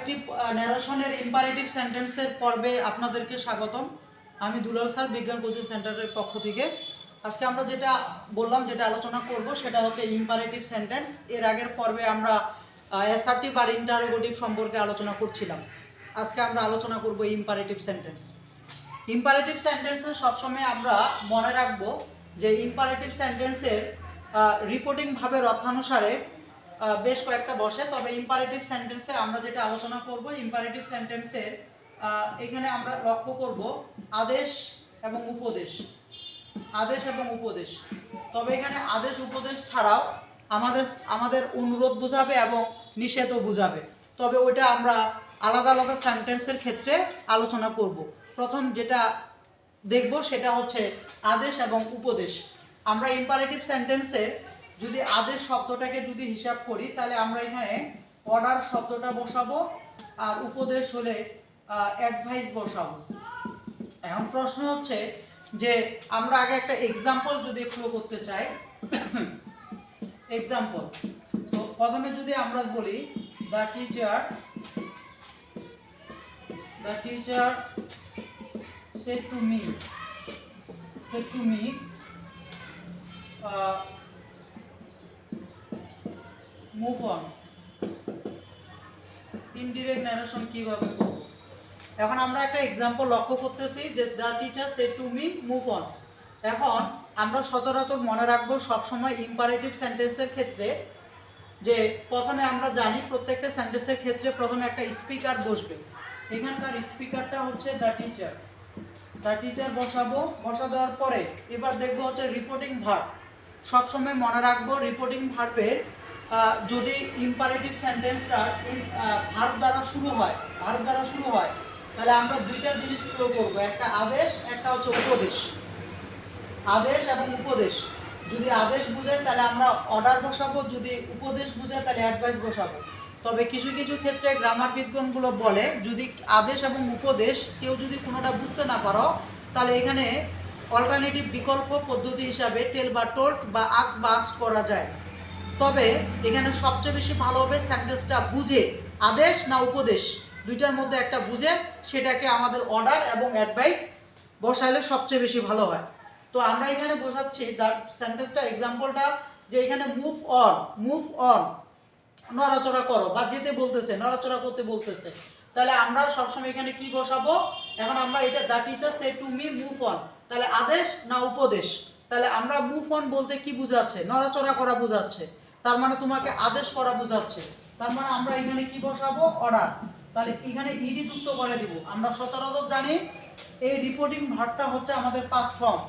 আরেকটি ন্যারেশনের ইম্পারেটিভ সেন্টেন্সের পর্বে আপনাদেরকে স্বাগতম। আমি দুলাল স্যার বিজ্ঞান কোচিং সেন্টারের পক্ষ থেকে। আজকে আমরা যেটা বললাম যেটা আলোচনা করব সেটা হচ্ছে ইম্পারেটিভ সেন্টেন্স এর আগের পর্বে আমরা অ্যাসার্টিভ আর ইন্টারোগেটিভ সম্পর্কে আলোচনা করছিলাম। আজকে আমরা আলোচনা করব ইম্পারেটিভ সেন্টেন্স ইম্পারেটিভ সেন্টেন্সে সবসময় আমরা মনে রাখব যে ইম্পারেটিভ সেন্টেন্সের রিপোর্টিং ভাবের অর্থানুসারে আহ, বেশ কয়েকটা বসে। তবে ইম্পারেটিভ সেন্টেন্সে আমরা যেটা আলোচনা করব ইম্পারেটিভ সেন্টেন্সের এখানে আমরা লক্ষ্য করব আদেশ এবং উপদেশ। আদেশ এবং উপদেশ। তবে এখানে আদেশ, উপদেশ ছাড়াও আমাদের আমাদের অনুরোধ বোঝাবে এবং নিষেধও বোঝাবে। তবে ওইটা আমরা আলাদা আলাদা সেন্টেন্সের ক্ষেত্রে আলোচনা করব। প্রথম যেটা দেখব সেটা হচ্ছে আদেশ এবং উপদেশ। আমরা ইম্পারেটিভ সেন্টেন্সে যদি আদেশ শব্দটাকে যদি হিসাব করি, তাহলে আমরা এখানে অর্ডার শব্দটা বসাবো আর উপদেশ হলে অ্যাডভাইস বসাবো। এখন প্রশ্ন হচ্ছে যে, আমরা আগে একটা এক্সাম্পল যদি ফ্লো করতে চাই এক্সাম্পল সো প্রথমে যদি আমরা বলি the teacher the teacher said to me, said to me uh, on indirect narration কীভাবে করব? এখন আমরা একটা এক্সাম্পল লক্ষ্য করতেছি যে the teacher said to me move on এখন আমরা সচরাচর মনে রাখব সবসময় ইম্পারেটিভ সেন্টেন্সের ক্ষেত্রে যে প্রথমে আমরা জানি প্রত্যেকটা সেন্টেন্সের ক্ষেত্রে প্রথমে একটা স্পিকার বসবে। এখানকার স্পিকারটা হচ্ছে দ্য টিচার দ্য টিচার বসাবো বসা দেওয়ার পরে এবার দেখব হচ্ছে রিপোর্টিং ভার্ব সবসময় মনে রাখব রিপোর্টিং ভার্বের যদি ইম্পারেটিভ সেন্টেন্সটা ভার্ব দ্বারা শুরু হয় ভার্ব দ্বারা শুরু হয়, তাহলে আমরা দুইটা জিনিস ফলো করব। একটা আদেশ, একটা হচ্ছে উপদেশ। আদেশ এবং উপদেশ। যদি আদেশ বুঝায়, তাহলে আমরা অর্ডার বসাবো। যদি উপদেশ বুঝায়, তাহলে অ্যাডভাইস বসাবো। তবে কিছু কিছু ক্ষেত্রে গ্রামার বিজ্ঞানগুলো বলে, যদি আদেশ এবং উপদেশ কেউ যদি কোনোটা বুঝতে না পারো, তাহলে এখানে অল্টারনেটিভ বিকল্প পদ্ধতি হিসাবে টেল বা টোল্ট বা আক্স বা আক্স করা যায়। তবে এখানে সবচেয়ে বেশি ভালো হবে সেন্টেন্সটা বুঝে, আদেশ না উপদেশ? দুইটার মধ্যে একটা বুঝে, সেটাকে আমাদের অর্ডার এবং অ্যাডভাইস বসাইলে সবচেয়ে বেশি ভালো হয়। তো আমরা এখানে বোঝাচ্ছি তার সেন্টেন্সটা এক্সাম্পলটা যে এখানে মুভ অন মুভ অন নড়াচড়া করো বা যেতে বলতেছে, নড়াচড়া করতে বলতেছে। তাহলে আমরা সবসময় এখানে কি বসাবো? এখন আমরা এটা the teacher said to me move on তাহলে আদেশ না উপদেশ? তাহলে আমরা মুভ অন বলতে কি বোঝাচ্ছে? নড়াচড়া করা বোঝাচ্ছে। তার মানে তোমাকে আদেশ করা বোঝাচ্ছে। তার মানে আমরা এখানে কি বসাবো? অর্ডার তাহলে এখানে ইডি যুক্ত করে দিব। আমরা সচরাচর জানি এই রিপোর্টিং ভার্বটা হচ্ছে আমাদের পাস ফর্ম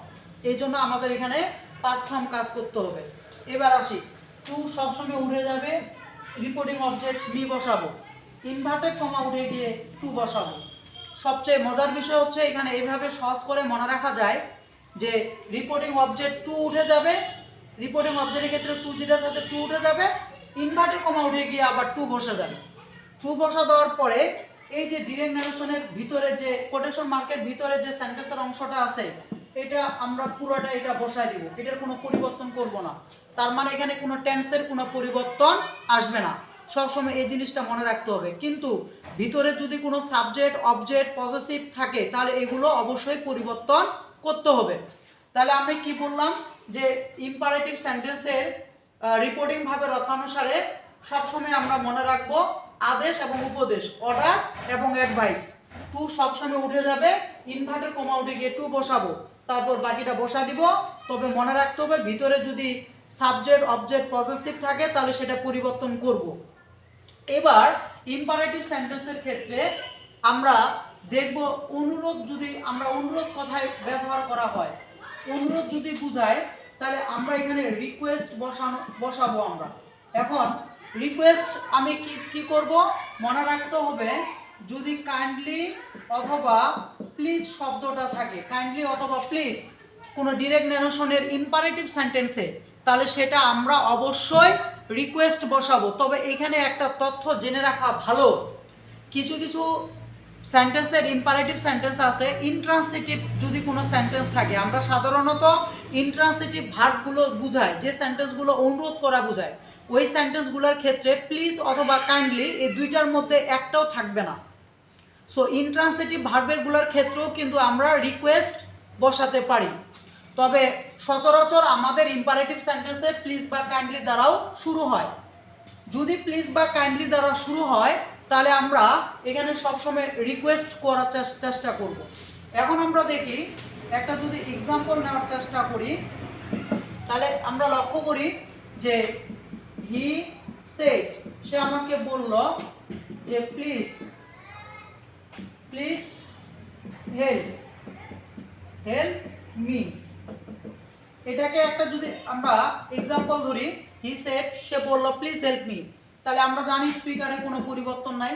এই জন্য আমাদের এখানে পাস ফর্ম কাজ করতে হবে। এবার আসি। টু সবসময় উঠে যাবে রিপোর্টিং অবজেক্ট মি বসাবো। ইনভার্টেড কমা উঠে গিয়ে টু বসাবো। সবচেয়ে মজার বিষয় হচ্ছে এখানে এইভাবে সহজ করে মনে রাখা যায় যে রিপোর্টিং অবজেক্ট টু উঠে যাবে রিপোর্টিং অবজেক্টের ক্ষেত্রে টু যেটার সাথে টু উঠে যাবে ইনভার্টেড কমা উঠে গিয়ে আবার টু বসে যাবে। টু বসা দেওয়ার পরে এই যে ডিরেক্ট ন্যারেশনের ভিতরে যে কোটেশন মার্কের ভিতরে যে সেন্টেন্সের অংশটা আছে, এটা আমরা পুরোটা এটা বসায় দিব। এটার কোনো পরিবর্তন করব না। তার মানে এখানে কোনো টেন্সের কোনো পরিবর্তন আসবে না। সবসময় এই জিনিসটা মনে রাখতে হবে। কিন্তু ভিতরে যদি কোনো সাবজেক্ট অবজেক্ট পজিটিভ থাকে, তাহলে এগুলো অবশ্যই পরিবর্তন করতে হবে। তাহলে আমি কি বললাম? যে ইম্পারেটিভ সেন্টেন্সের রিপোর্টিং ভাবের অর্থানুসারে সবসময় আমরা মনে রাখব আদেশ এবং উপদেশ অর্ডার এবং অ্যাডভাইস টু সবসময় উঠে যাবে ইনভার্টার কমা উঠে গিয়ে টু বসাবো, তারপর বাকিটা বসা দিব। তবে মনে রাখতে হবে ভিতরে যদি সাবজেক্ট অবজেক্ট পজিটিভ থাকে, তাহলে সেটা পরিবর্তন করব। এবার ইম্পারেটিভ সেন্টেন্সের ক্ষেত্রে আমরা দেখব অনুরোধ যদি, আমরা অনুরোধ কথায় ব্যবহার করা হয় অনুরোধ যদি বুঝায়, তাহলে আমরা এখানে রিকোয়েস্ট বসানো, বসাবো আমরা। এখন রিকোয়েস্ট আমি কি কি করব? মনে রাখতে হবে, যদি কাইন্ডলি অথবা প্লিজ শব্দটা থাকে কাইন্ডলি অথবা প্লিজ কোনো ডিরেক্ট ন্যারেশনের ইম্পারেটিভ সেন্টেন্সে তাহলে সেটা আমরা অবশ্যই রিকোয়েস্ট বসাবো। তবে এখানে একটা তথ্য জেনে রাখা ভালো। কিছু কিছু সেন্টেন্সের ইম্পারেটিভ সেন্টেন্স আছে ইন্ট্রান্সিটিভ যদি কোনো সেন্টেন্স থাকে, আমরা সাধারণত ইন্ট্রান্সিটিভ ভার্বগুলো বুঝাই, যে সেন্টেন্সগুলো অনুরোধ করা বুঝায়, ওই সেন্টেন্সগুলোর ক্ষেত্রে প্লিজ অথবা কাইন্ডলি এই দুইটার মধ্যে একটাও থাকবে না। সো ইনট্রান্সিটিভ ভার্বেরগুলোর ক্ষেত্রেও কিন্তু আমরা রিকোয়েস্ট বসাতে পারি। তবে সচরাচর আমাদের ইম্পারেটিভ সেন্টেন্সে প্লিজ বা কাইন্ডলি দ্বারাও শুরু হয়। যদি প্লিজ বা কাইন্ডলি দ্বারা শুরু হয় তাহলে আমরা এখানে সবসময় রিকোয়েস্ট করার চেষ্টা করব। এখন আমরা দেখি, একটা যদি এক্সাম্পল নেওয়ার চেষ্টা করি, তাহলে আমরা লক্ষ্য করি যে হি সেট সে আমাকে বলল যে please please help help me এটাকে একটা যদি আমরা এক্সাম্পল ধরি হি সেট সে বলল প্লিজ হেল্প মি তাহলে আমরা জানি স্পিকারে কোনো পরিবর্তন নাই।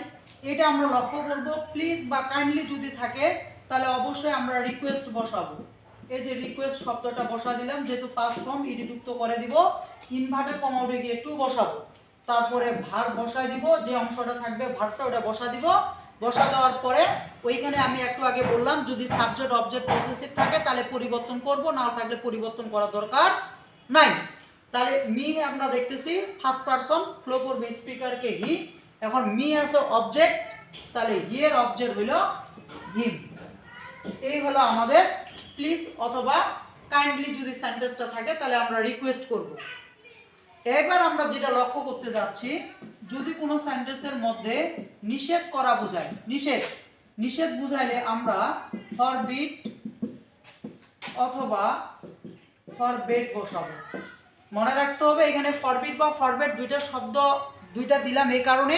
এটা আমরা লক্ষ্য করব। প্লিজ বা কাইন্ডলি যদি থাকে, তাহলে অবশ্যই আমরা রিকোয়েস্ট বসাবো। এই যে রিকোয়েস্ট শব্দটা বসা দিলাম, যেহেতু ফার্স্ট ফর্ম ইডি যুক্ত করে দিব। ইনভার্টেড কমা উঠে গিয়ে টু বসাবো। তারপরে ভার বসায় দিব, যে অংশটা থাকবে ভারটা ওটা বসা দিব। বসা দেওয়ার পরে ওইখানে আমি একটু আগে বললাম, যদি সাবজেক্ট অবজেক্ট পসেসিভ থাকে, তাহলে পরিবর্তন করব, না থাকলে পরিবর্তন করা দরকার নাই। তাহলে মি আমরা দেখতেছি ফার্স্ট পারসন ফ্লো করবে স্পিকারকে হি। এখন মি আছে অবজেক্ট তাহলে হি এর অবজেক্ট হইল হিম এই হলো আমাদের প্লিজ অথবা কাইন্ডলি যদি সেন্টেন্সটা থাকে, তাহলে আমরা রিকোয়েস্ট করব। এবার আমরা যেটা লক্ষ্য করতে যাচ্ছি, যদি কোনো সেন্টেন্সের মধ্যে নিষেধ করা বোঝায়, নিষেধ নিষেধ বুঝাইলে আমরা ফরবিট অথবা ফরবেট বসাবো। মনে রাখতে হবে, এখানে ফরবিট বা ফরবেট দুইটা শব্দ, দুইটা দিলাম এই কারণে।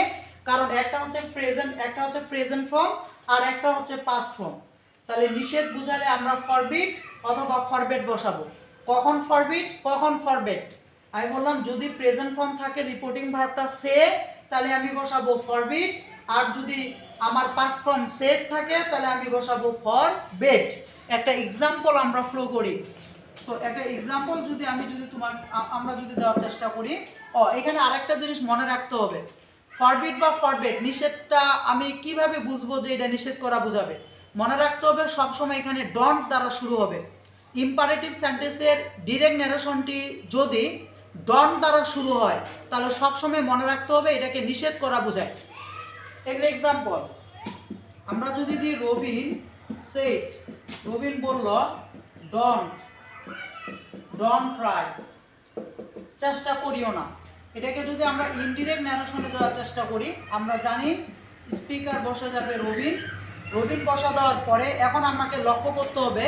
কারণ একটা হচ্ছে প্রেজেন্ট একটা হচ্ছে প্রেজেন্ট ফর্ম আর একটা হচ্ছে পাস্ট ফর্ম তাহলে নিষেধ বুঝালে আমরা ফরবিট অথবা ফরবেট বসাবো। কখন ফরবিট কখন ফরবেট আমি বললাম, যদি প্রেজেন্ট ফর্ম থাকে রিপোর্টিং ভার্বটা সে তাহলে আমি বসাবো ফরবিট আর যদি আমার পাস্ট ফর্ম সেট থাকে, তাহলে আমি বসাবো ফর বেট একটা এক্সাম্পল আমরা ফ্লো করি। সো একটা এক্সাম্পল যদি আমি যদি তোমার আমরা যদি দেওয়ার চেষ্টা করি, ও, এখানে আরেকটা জিনিস মনে রাখতে হবে। ফরবিট বা ফরবেট নিষেধটা আমি কীভাবে বুঝব যে এটা নিষেধ করা বোঝাবে? মনে রাখতে হবে সবসময় এখানে ডন্ট দ্বারা শুরু হবে। ইম্পারেটিভ সেন্টেন্সের ডিরেক্ট ন্যারেশনটি যদি ডন দ্বারা শুরু হয়, তাহলে সবসময় মনে রাখতে হবে এটাকে নিষেধ করা বোঝায়। এগুলো এক্সাম্পল আমরা যদি দিই রবিন সেট রবিন বলল ডন্ট ডন্ট ট্রাই চেষ্টা করিও না। এটাকে যদি আমরা ইনডিরেক্ট ন্যারেশনে দেওয়ার চেষ্টা করি, আমরা জানি স্পিকার বসে যাবে রবিন। রবিন বসা দেওয়ার পরে এখন আমাকে লক্ষ্য করতে হবে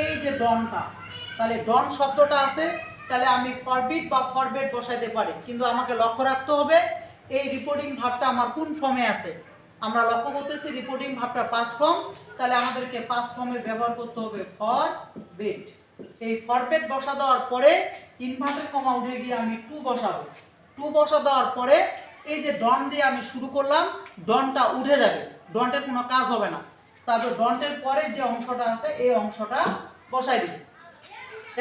এই যে ডনটা তাহলে ডন শব্দটা আছে, তাহলে আমি ফরবিট বা ফরবেট বসাইতে পারি। কিন্তু আমাকে লক্ষ্য রাখতে হবে এই রিপোর্টিং ভাবটা আমার কোন ফর্মে আছে। আমরা লক্ষ্য করতেছি রিপোর্টিং ভাবটা পাস ফর্ম তাহলে আমাদেরকে পাস ফর্মে ব্যবহার করতে হবে ফর বেট এই ফরবেট বসা দেওয়ার পরে ইনভার্টেড কমা উঠে গিয়ে আমি টু বসাবো। টু বসা দেওয়ার পরে এই যে ডন দিয়ে আমি শুরু করলাম ডনটা উঠে যাবে। ডন্টের কোনো কাজ হবে না। তারপর ডন্টের পরে যে অংশটা আছে, এই অংশটা বসাই দিব।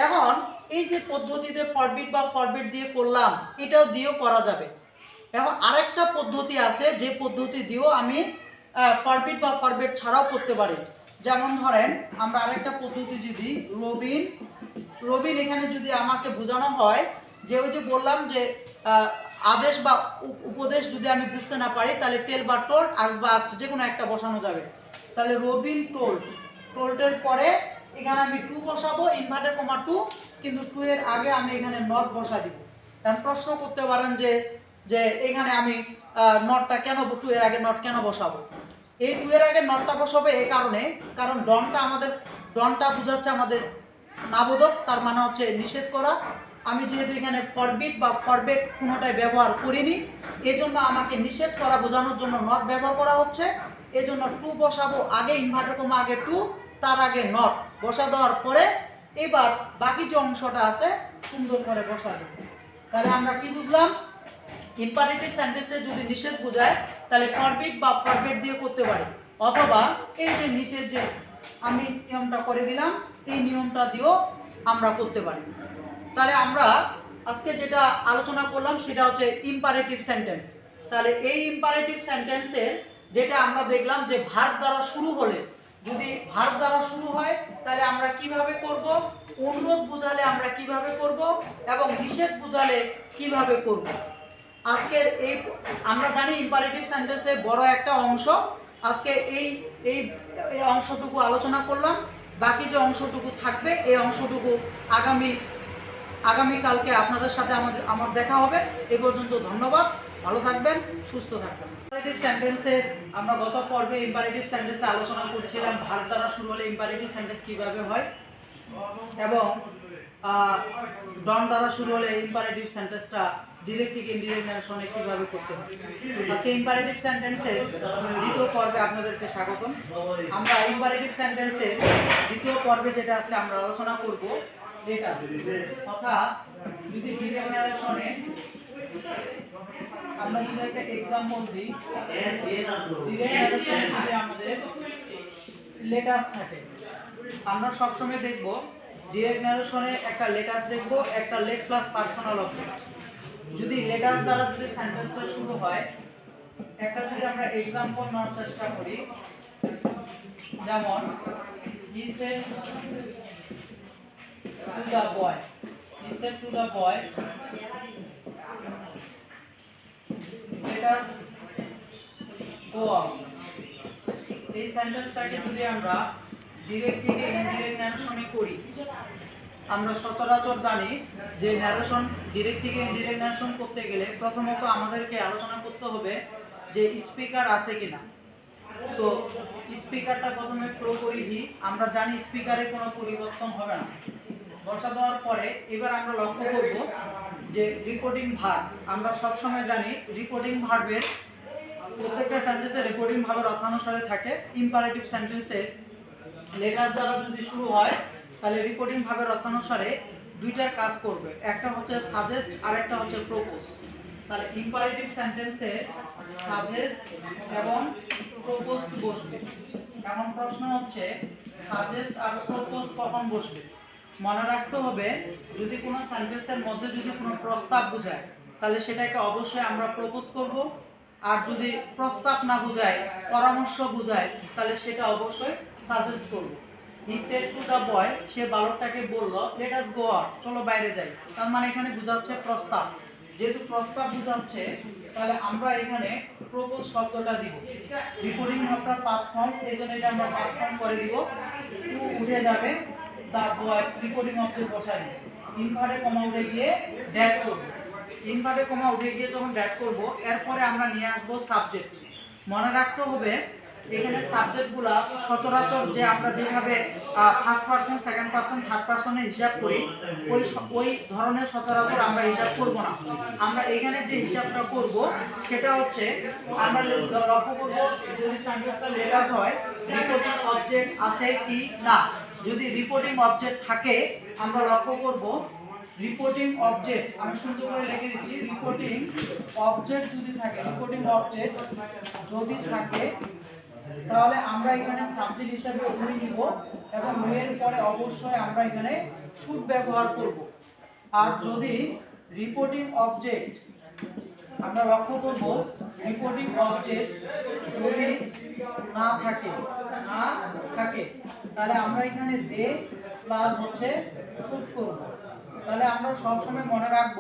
এখন এই যে পদ্ধতিতে ফরবিট বা ফরবিট দিয়ে করলাম, এটাও দিয়েও করা যাবে। এখন আরেকটা পদ্ধতি আছে, যে পদ্ধতি দিয়েও আমি ফরবিট বা ফরবিট ছাড়াও করতে পারি। যেমন ধরেন, আমরা আরেকটা পদ্ধতি যদি, রবিন রবিন এখানে যদি আমাকে বোঝানো হয়, যে ওই যে বললাম যে আদেশ বা উপ- উপদেশ যদি আমি বুঝতে না পারি, তাহলে টেল বা টোল আক্স বা আক্স যে কোনো একটা বসানো যাবে। তাহলে রবিন টোল টোল্ডের পরে এখানে আমি টু বসাবো, ইনভার্টার কমা টু, কিন্তু টু এর আগে আমি এখানে নট বসা দিব। কারণ প্রশ্ন করতে পারেন যে যে এখানে আমি নটটা কেন, টু এর আগে নট কেন বসাবো? এই এর আগে নটটা বসাবো এই কারণে, কারণ ডনটা আমাদের, ডনটা বোঝাচ্ছে আমাদের নাবোধক তার মানে হচ্ছে নিষেধ করা। আমি যেহেতু এখানে ফরবিট বা ফরবেট কোনোটাই ব্যবহার করিনি এই জন্য আমাকে নিষেধ করা বোঝানোর জন্য নট ব্যবহার করা হচ্ছে। এই জন্য টু বসাবো, আগে ইনভার্টার কমা, আগে টু তার আগে নট বসা দেওয়ার পরে এবার বাকি যে অংশটা আছে, সুন্দর করে বসা দেবো। তাহলে আমরা কি বুঝলাম? ইম্পারেটিভ সেন্টেন্সে যদি নিষেধ বোঝায় তাহলে ফরবিট বা ফরবেট দিয়ে করতে পারি। অথবা এই যে নিচের যে আমি নিয়মটা করে দিলাম, এই নিয়মটা দিয়েও আমরা করতে পারি। তাহলে আমরা আজকে যেটা আলোচনা করলাম সেটা হচ্ছে ইম্পারেটিভ সেন্টেন্স তাহলে এই ইম্পারেটিভ সেন্টেন্সের যেটা আমরা দেখলাম যে ভার্ব দ্বারা শুরু হলে, যদি ভার্ব দ্বারা শুরু হয়, তাহলে আমরা কীভাবে করব? অনুরোধ বুঝালে আমরা কীভাবে করব? এবং নিষেধ বুঝালে কীভাবে করব? আজকের এই আমরা জানি ইম্পারেটিভ সেন্টেন্সের বড় একটা অংশ। আজকে এই এই অংশটুকু আলোচনা করলাম। বাকি যে অংশটুকু থাকবে, এই অংশটুকু আগামী আগামী কালকে আপনাদের সাথে আমাদের আমার দেখা হবে। এ পর্যন্ত ধন্যবাদ। ভালো থাকবেন, সুস্থ থাকবেন। ইম্পারেটিভ সেন্টেন্সের আমরা গত পর্বে ইম্পারেটিভ সেন্টেন্সে আলোচনা করছিলাম। ভার্ব দ্বারা শুরু হলে ইম্পারেটিভ সেন্টেন্স কীভাবে হয়? এবং ডন দ্বারা শুরু হলে ইম্পারেটিভ সেন্টেন্সটা ডিরেক্ট থেকে ইনডিরেক্ট ন্যারেশনে কীভাবে করতে হয় আজকে ইম্পারেটিভ সেন্টেন্সের দ্বিতীয় পর্বে আপনাদেরকে স্বাগতম। আমরা ইম্পারেটিভ সেন্টেন্সের দ্বিতীয় পর্বে যেটা আছে আমরা আলোচনা করব লেটাস অর্থাৎ যদি ডিরেক্ট ন্যারেশনে আমরা যদি একটা এক্সাম্পল দিই আমাদের লেটাস থাকে, আমরা সবসময় দেখব ডিরেক্ট ন্যারেশনে একটা লেটাস দেখব, একটা লেট প্লাস পার্সোনাল অবজেক্ট যদি লেটাস দ্বারা যদি সেন্টেন্সটা শুরু হয়, একটা যদি আমরা এক্সাম্পল নেওয়ার চেষ্টা করি, যেমন he said to the boy he said to the boy let us go out এই সেন্টেন্সটাকে যদি আমরা ডিরেক্ট থেকে ইনডিরেক্ট ন্যারেশনে করি আমরা সচরাচর জানি যে ন্যারেশন ডিরেক্ট থেকে ইনডিরেক্ট ন্যারেশন করতে গেলে প্রথমত আমাদেরকে আলোচনা করতে হবে যে স্পিকার আছে কিনা। সো স্পিকারটা প্রথমে ফ্লো করি দিই আমরা জানি স্পিকারে কোনো পরিবর্তন হবে না। বসা দেওয়ার পরে এবার আমরা লক্ষ্য করব যে রিপোর্টিং ভার্ব আমরা সবসময় জানি রিপোর্টিং ভার্বের প্রত্যেকটা সেন্টেন্সে রেকর্ডিং ভাবের অর্থানুসারে থাকে। ইম্পারেটিভ সেন্টেন্সে লেটাস দ্বারা যদি শুরু হয় তাহলে রিপোর্টিং ভাবের অর্থানুসারে দুইটার কাজ করবে। একটা হচ্ছে সাজেস্ট আর একটা হচ্ছে প্রপোজ তাহলে ইম্পারেটিভ সেন্টেন্সে সাজেস্ট এবং প্রপোজ বসবে? এমন প্রশ্ন হচ্ছে সাজেস্ট আর প্রপোজ কখন বসবে? মনে রাখতে হবে, যদি কোনো সেন্টেন্সের মধ্যে যদি কোনো প্রস্তাব বোঝায়, তাহলে সেটাকে অবশ্যই আমরা প্রপোজ করব। আর যদি প্রস্তাব না বোঝায়, পরামর্শ বোঝায়, তাহলে সেটা অবশ্যই সাজেস্ট করব। He said to the boy সে বালকটাকে বলল লেট আস গো আউট চলো বাইরে যাই। তার মানে এখানে বোঝাচ্ছে প্রস্তাব। যেহেতু প্রস্তাব বোঝাচ্ছে, তাহলে আমরা এখানে প্রপোজ শব্দটা দিব। রিপোর্টিং ভাবটা পাস ফর্ম এই জন্য এটা আমরা পাস ফর্ম করে দিব। টু উঠে যাবে দা বয় রিপোর্টিং অবজেক্ট বসাই দিব। ইনভার্টে কমা উঠে গিয়ে ড্যাট করব। ইনভার্টে কমা উঠে গিয়ে যখন ড্যাট করব, এরপরে আমরা নিয়ে আসব সাবজেক্ট মনে রাখতে হবে এখানে সাবজেক্টগুলা সচরাচর যে আমরা যেভাবে first person second person third পার্সনে হিসাব করি, ওই ওই ধরনের সচরাচর আমরা হিসাব করব না। আমরা এখানে যে হিসাবটা করব, সেটা হচ্ছে আমরা লক্ষ্য করব যদি সেন্টেন্সটা লেটাস হয় রিপোর্টিং অবজেক্ট আছে কি না। যদি রিপোর্টিং অবজেক্ট থাকে, আমরা লক্ষ্য করব রিপোর্টিং অবজেক্ট আমি সুন্দর করে লিখে দিচ্ছি রিপোর্টিং অবজেক্ট যদি থাকে রিপোর্টিং অবজেক্ট যদি থাকে তাহলে আমরা এখানে সাবজেক্ট হিসাবে উই নিব এবং উইয়ের পরে অবশ্যই আমরা এখানে শুড ব্যবহার করব। আর যদি রিপোর্টিং অবজেক্ট আমরা লক্ষ্য করব রিপোর্টিং অবজেক্ট যদি না থাকে না থাকে, তাহলে আমরা এখানে দে প্লাস হচ্ছে শুট করব। তাহলে আমরা সবসময় মনে রাখব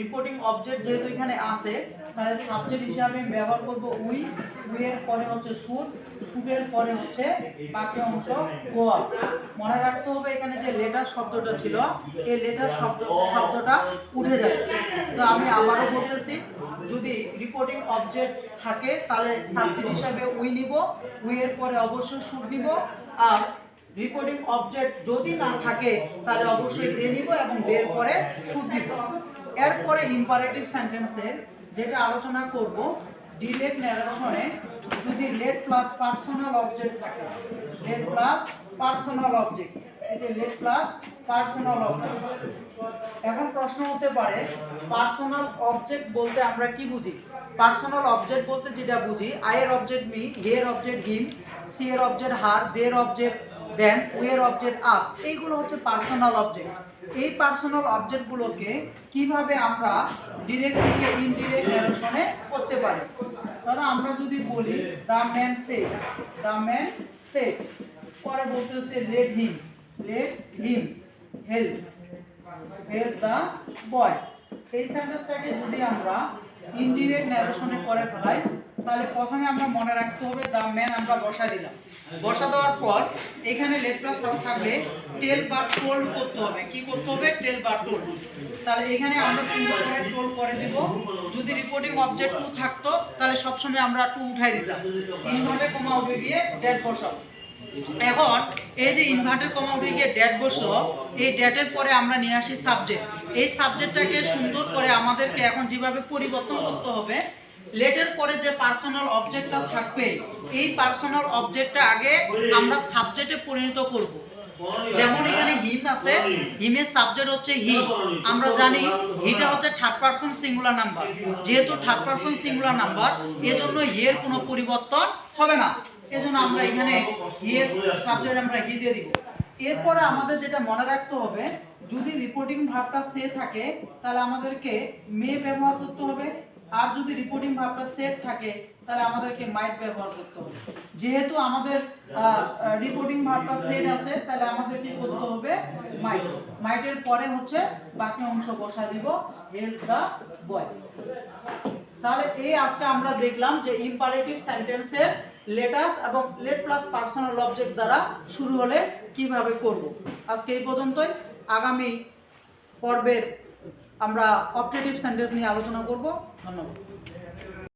রিপোর্টিং অবজেক্ট যেহেতু এখানে আছে, তাহলে সাবজেক্ট হিসাবে আমি ব্যবহার করব উই উই এর পরে হচ্ছে শুট শুটের পরে হচ্ছে বাকি অংশ গোয়া মনে রাখতে হবে এখানে যে লেটার শব্দটা ছিল, এই লেটার শব্দ, শব্দটা উঠে যাবে। তো আমি আবারও বলতেছি, যদি রিপোর্টিং অবজেক্ট থাকে, তাহলে সাবজেক্ট হিসাবে উই নিব, উই এর পরে অবশ্যই শুট নিব, আর রিপোর্টিং অবজেক্ট যদি না থাকে, তাহলে অবশ্যই দিয়ে নিব এবং দের পরে শুট নিব। এরপরে ইম্পারেটিভ সেন্টেন্সে যেটা আলোচনা করব ডিলেট ন্যারেশনে যদি লেট প্লাস পার্সোনাল অবজেক্ট থাকে লেট প্লাস পার্সোনাল অবজেক্ট এই যে লেট প্লাস পার্সোনাল অবজেক্ট এখন প্রশ্ন হতে পারে পার্সোনাল অবজেক্ট বলতে আমরা কি বুঝি? পার্সোনাল অবজেক্ট বলতে যেটা বুঝি আই এর অবজেক্ট মি হের অবজেক্ট হিম সি এর অবজেক্ট হার দের অবজেক্ট দেন উইয়ের অবজেক্ট আস এইগুলো হচ্ছে পার্সোনাল অবজেক্ট এই পার্সোনাল অবজেক্টগুলোকে কীভাবে আমরা ডিরেক্ট থেকে ইনডিরেক্ট ন্যারেশনে করতে পারি? ধরো আমরা যদি বলি the man say the man সে পরে বলতেছে let him let him help help the boy এই সেন্টেন্সটাকে যদি আমরা ইনডিরেক্ট ন্যারেশনে করে ফেলাই তাহলে প্রথমে আমরা মনে রাখতে হবে দা ম্যান আমরা বসা দিলাম। বসা দেওয়ার পর এখানে লেট প্লাস সাউন্ড থাকলে টেল বা টোল্ড করতে হবে। কি করতে হবে? টেল বা টোল্ড তাহলে এখানে আমরা সুন্দর করে টোল করে দিব। যদি রিপোর্টিং অবজেক্ট টু থাকতো, তাহলে সবসময় আমরা টু উঠাই দিতাম। ইনভার্টে কমা উঠে গিয়ে ডেট বসাবো এখন এই যে ইনভার্টার কমা উঠে গিয়ে ডেট বসো, এই ডেটের পরে আমরা নিয়ে আসি সাবজেক্ট এই সাবজেক্টটাকে সুন্দর করে আমাদেরকে এখন যেভাবে পরিবর্তন করতে হবে লেটের পরে যে পার্সোনাল অবজেক্টটা থাকবে, এই পার্সোনাল অবজেক্টটা আগে আমরা সাবজেক্টে পরিণত করব। যেমন এখানে হিম আছে হিমের সাবজেক্ট হচ্ছে হি আমরা জানি হিটা হচ্ছে থার্ড পারসন সিঙ্গুলার নাম্বার যেহেতু থার্ড পারসন সিঙ্গুলার নাম্বার এজন্য হি এর কোনো পরিবর্তন হবে না। এজন্য আমরা এখানে হি এর সাবজেক্ট আমরা হি দিয়ে দিব। এরপরে আমাদের যেটা মনে রাখতে হবে, যদি রিপোর্টিং ভাবটা সে থাকে, তাহলে আমাদেরকে মে ব্যবহার করতে হবে। আর যদি রিপোর্টিং ভাবটা সেট থাকে, তাহলে আমাদেরকে মাইট ব্যবহার করতে হবে। যেহেতু আমাদের রিপোর্টিং ভাবটা সেট আছে, তাহলে আমাদের কি করতে হবে? মাইট মাইটের পরে হচ্ছে বাকি অংশ বসা দিব হেল্প দা বয় তাহলে এই আজকে আমরা দেখলাম যে ইম্পারেটিভ সেন্টেন্সের লেটাস এবং লেট প্লাস পার্সোনাল অবজেক্ট দ্বারা শুরু হলে কীভাবে করব। আজকে এই পর্যন্তই। আগামী পর্বের আমরা অপারেটিভ সেন্টেন্স নিয়ে আলোচনা করব। ধন্যবাদ।